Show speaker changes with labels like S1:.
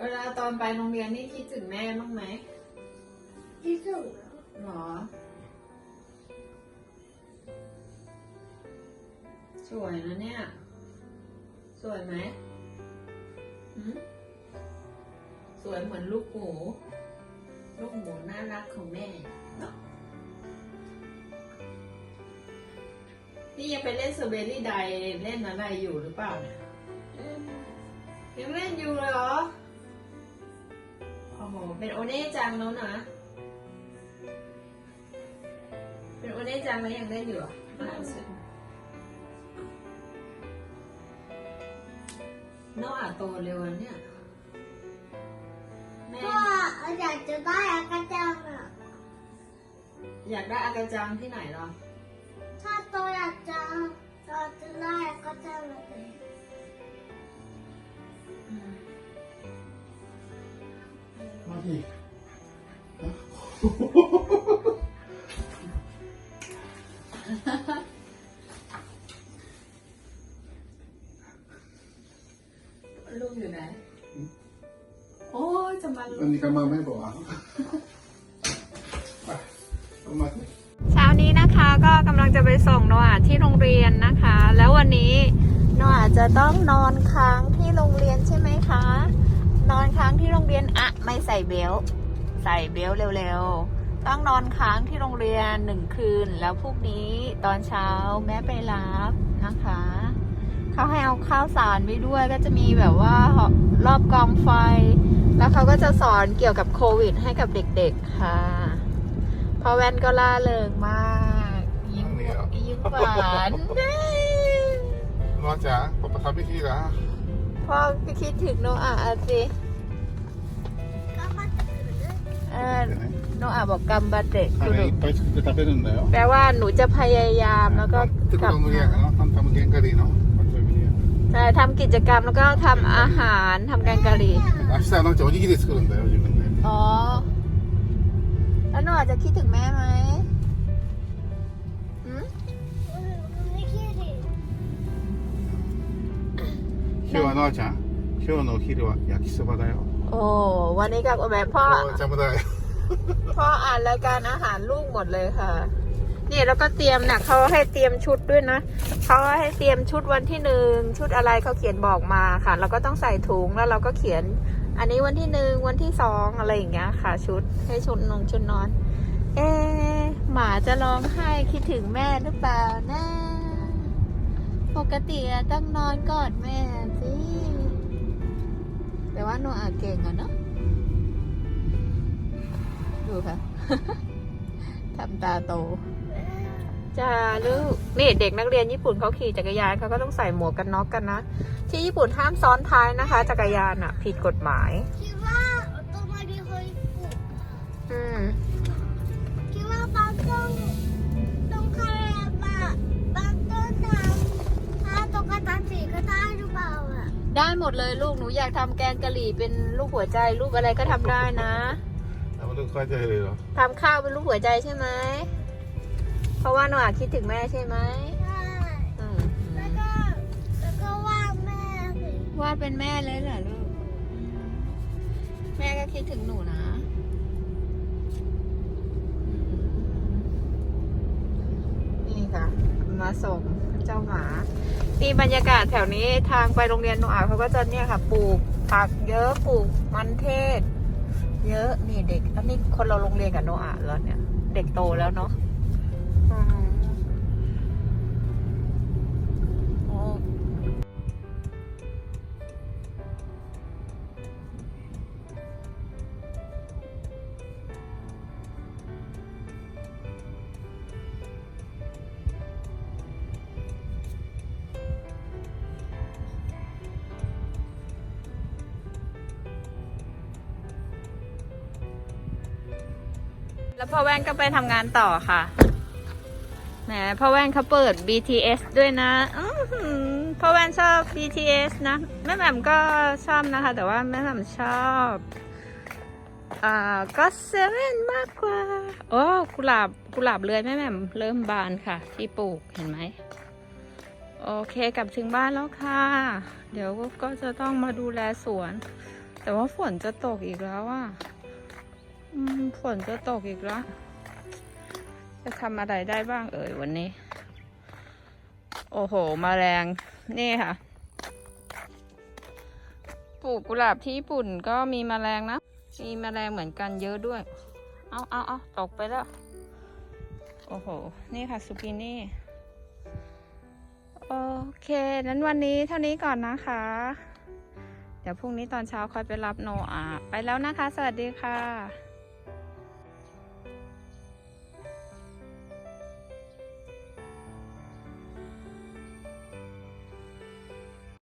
S1: เวลาตอนไปโรงเรียนนี่คิดถึงแม่บ้างไหม
S2: ที่สุด
S1: หรอ สวยนะเนี่ย สวยไหมหืมสวยเหมือนลูกหมู ลูกหมูน่ารักของแม่เนาะนี่ยังไปเล่นสเบอรี่ไดเล่นอะไรอยู่หรือเปล่าเนี่ยยังเล่นอยู่เลยเหรอ โอ้โห เป็นโอเน่จังแล้วนะ เป็นโอเน่จังแล้วยังเล่นอยู่เหรออะสิน้องอาจโตเร็วอะเนี่ย แม่
S2: พ่ออยากจะได้อากาจังอะ
S1: อยากได้อากาจังที่ไหนเหรอ
S2: ถ้าโตอยากจะอยากจะได้อากาจังเลย
S3: นี่
S1: ลูกอยู่ไหน โอ้จะมา
S3: ลูกอันกนี้กำมาไม่บอกอะ
S1: เเช้านี้นะคะก็กำลังจะไปส่งโนอาที่โรงเรียนนะคะ แล้ววันนี้โนอาจะต้องนอนค้างที่โรงเรียนใช่ไหมคะ นอนค้างที่โรงเรียนอะไม่ใส่เบลใส่เบลเร็วๆ ต้องนอนค้างที่โรงเรียนหนึ่งคืน แล้วพรุ่งนี้ตอนเช้าแม่ไปรับนะคะเขาให้เอาข้าวสารไปด้วยก็จะมีแบบว่ารอบกองไฟ แล้วเขาก็จะสอนเกี่ยวกับโควิด ให้กับเด็กๆค่ะพอแวนก็ล่าเริงมาก ยิ้มยิ้มหวาน
S3: น้อนจ๋าผมประทับ
S1: พิธีแล้ว อไปคิดถึงโนอาสิ
S2: ก็มาถึงเลย
S1: เออโนอาบอกกัมบาเตะ
S3: カ
S1: คือ
S3: レーいっぱい作って食べるんだよ。
S1: แปลว่าหนูจะพยายามแล้วก็
S3: ってこ
S1: กลับ
S3: と無理
S1: มา
S3: やから、タンタムゲンカリーの。
S1: ใช่ทำกิจกรรมแล้วก็ทำอาหารทำแกงกะหรี่
S3: 明日はノアちゃんおにぎり作るんだよ、自分で。
S1: อ๋อ แล้วโนอาจะคิดถึงแม่ไหม
S3: 今日はノアちゃん、今日のお昼は焼きそばだよ。
S1: โอ้วันนี้กับแบบพ่อ
S3: ノアちゃんもだよ。
S1: พ่ออ่านรายการอาหารลูกหมดเลยค่ะ นี่แล้วก็เตรียมนะเขาให้เตรียมชุดด้วยนะเขาให้เตรียมชุดวันที่หนึ่งชุดอะไรเขาเขียนบอกมาค่ะ เราก็ต้องใส่ถุงแล้วเราก็เขียน อันนี้วันที่หนึ่งวันที่สองอะไรอย่างเงี้ยค่ะ ชุดให้ชุดนงชุดนอน เอ๊ะหมาจะร้องไห้คิดถึงแม่หรือเปล่านะ ปกติอะต้องนอนกอดแม่สิ แต่ว่าโนอาเก่งอะเนาะ ดูค่ะ ทำตาโต จ้าลูก นี่เด็กนักเรียนญี่ปุ่นเขาขี่จักรยานเขาก็ต้องใส่หมวกกันน็อกกันนะ ที่ญี่ปุ่นห้ามซ้อนท้ายนะคะ จักรยานอะผิดกฎหมาย
S2: คิดว่าโตมาดีเคยปลูก
S1: อืม
S2: ได้ห
S1: มดเลยลูกหนูอยากทำแกงกะหรี่เป็นลูกหัวใจลูกอะไรก็ทำได้นะ
S3: แล้วมันต้องค่ใจเลยเหรอ
S1: ทำข้าวเป็นลูกหัวใจใช่ไหม เพราะว่าหนูอาคิดถึงแม่ใช่ไหม
S2: ใช่แล้วก็แล้วก็วาดแม่สิ
S1: วาดเป็นแม่เลยเหรอลูกแม่ก็คิดถึงหนูนะนี่ค่ะ มาส่งเจ้าหมา นี่บรรยากาศแถวนี้ทางไปโรงเรียนหนูอาเขาก็จะเนี่ยค่ะปลูกผักเยอะปลูกมันเทศ เยอะนี่เด็กอันนี้คนเราโรงเรียนกับโนอาแล้วเนี่ย เด็กโตแล้วเนาะโอ แล้วพ่อแว่นก็ไปทำงานต่อค่ะ แหมพ่อแว่นเขาเปิด BTS ด้วยนะอพ่อแว่นชอบ BTS นะ แม่แหม่มก็ชอบนะคะ แต่ว่าแม่แหม่มชอบอ่าก็เซเว่นมากกว่า โอ้กุหลาบกุหลาบเรือยแม่แหม่มเริ่มบานค่ะ ที่ปลูกเห็นไหมโอเคกลับถึงบ้านแล้วค่ะ เดี๋ยวก็จะต้องมาดูแลสวน แต่ว่าฝนจะตกอีกแล้วอะ ฝนจะตกอีกแล้ว จะทำอะไรได้บ้างเอ่ยวันนี้ โอ้โหมาแมลงนี่ค่ะ ปลูกกุหลาบที่ญี่ปุ่นก็มีมแมลงนะ มีมแมลงเหมือนกันเยอะด้วย เอาเอาเอาตกไปแล้ว โอ้โห นี่ค่ะซูกินี่ โอเคนั้นวันนี้เท่านี้ก่อนนะคะ เดี๋ยวพรุ่งนี้ตอนเช้าค่อยไปรับโนอา ไปแล้วนะคะ สวัสดีค่ะ